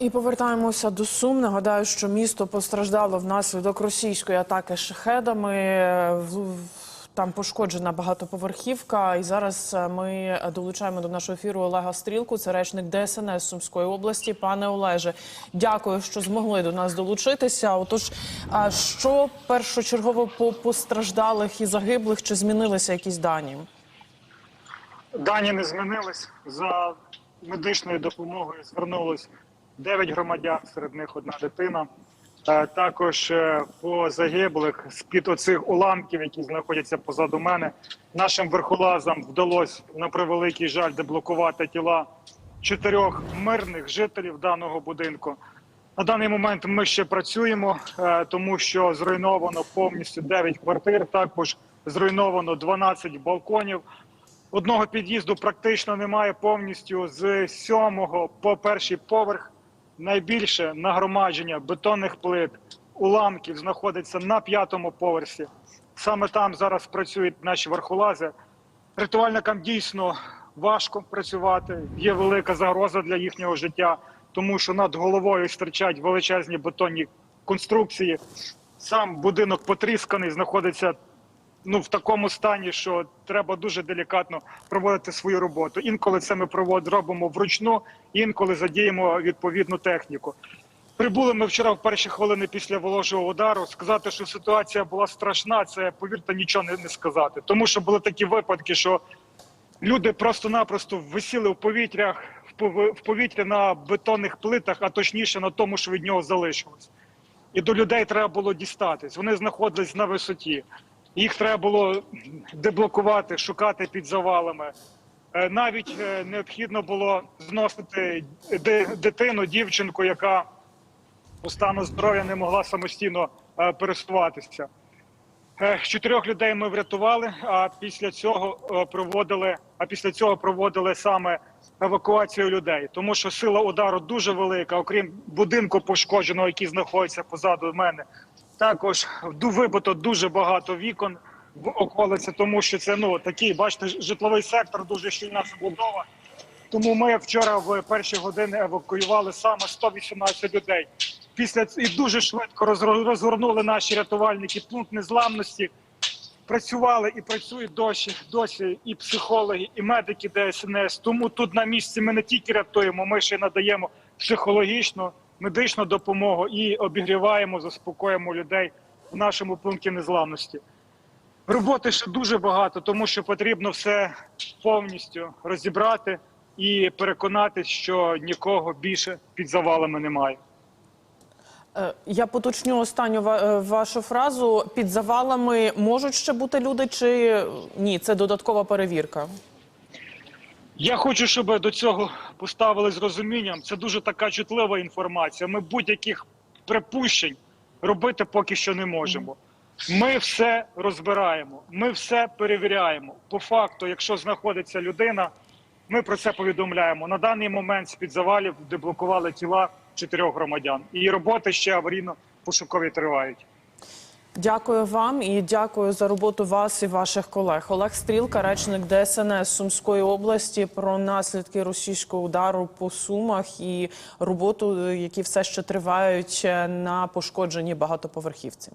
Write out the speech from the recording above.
І повертаємося до Сум. Нагадаю, що місто постраждало внаслідок російської атаки шахедами. Там пошкоджена багатоповерхівка. І зараз е, ми долучаємо до нашого ефіру Олега Стрілку, це речник ДСНС Сумської області. Пане Олеже, дякую, що змогли до нас долучитися. Отож, що першочергово по постраждалих і загиблих? Чи змінилися якісь дані? Дані не змінились. За медичною допомогою звернулось 9 громадян, серед них одна дитина. Е, Також е, по загиблих з-під оцих уламків, які знаходяться позаду мене, нашим верхолазам вдалося на превеликий жаль деблокувати тіла чотирьох мирних жителів даного будинку. На даний момент ми ще працюємо, е, тому що зруйновано повністю 9 квартир. Також зруйновано 12 балконів. Одного під'їзду практично немає повністю з сьомого по перший поверх. Найбільше нагромадження бетонних плит, уламків знаходиться на п'ятому поверсі. Саме там зараз працюють наші верхолази. Рятувальникам дійсно важко працювати. Є велика загроза для їхнього життя, тому що над головою стирчать величезні бетонні конструкції. Сам будинок потрісканий, знаходиться ну в такому стані, що треба дуже делікатно проводити свою роботу. Інколи це ми провод робимо вручну, інколи задіємо відповідну техніку. Прибули ми вчора в перші хвилини після ворожого удару. Сказати, що ситуація була страшна, це повірте, нічого не, не сказати. Тому що були такі випадки, що люди просто-напросто висіли в повітрях в пов- в повітрі на бетонних плитах, а точніше на тому, що від нього залишилось. І до людей треба було дістатись. Вони знаходились на висоті. Їх треба було деблокувати, шукати під завалами. Е, Навіть е, необхідно було зносити дитину, дівчинку, яка по стану здоров'я не могла самостійно е, пересуватися. Чотирьох людей ми врятували. А після цього проводили. А після цього проводили саме евакуацію людей, тому що сила удару дуже велика. Окрім будинку пошкодженого, який знаходиться позаду мене, також вибито дуже багато вікон в околиці, тому що це ну такий, бачите, житловий сектор, дуже щільна забудова. Тому ми вчора в перші години евакуювали саме 118 людей. Після і дуже швидко розгор- розгорнули наші рятувальники пункт незламності. Працювали і працюють досі, досі і психологи, і медики ДСНС. Тому тут на місці ми не тільки рятуємо, ми ще й надаємо психологічну, медичну допомогу і обігріваємо, заспокоїмо людей в нашому пункті незламності. Роботи ще дуже багато, тому що потрібно все повністю розібрати і переконатись, що нікого більше під завалами немає. Е, Я поточню останню е, вашу фразу. Під завалами можуть ще бути люди, чи ні? Це додаткова перевірка. Я хочу, щоб до цього поставили з розумінням. Це дуже така чутлива інформація. Ми будь-яких припущень робити поки що не можемо. Ми все розбираємо, ми все перевіряємо. По факту, якщо знаходиться людина, ми про це повідомляємо. На даний момент з під завалів деблокували тіла чотирьох громадян, і роботи ще аварійно-пошукові тривають. Дякую вам і дякую за роботу вас і ваших колег. Олег Стрілка, речник ДСНС Сумської області, про наслідки російського удару по сумах і роботу, які все ще тривають на пошкодженні багатоповерхівці.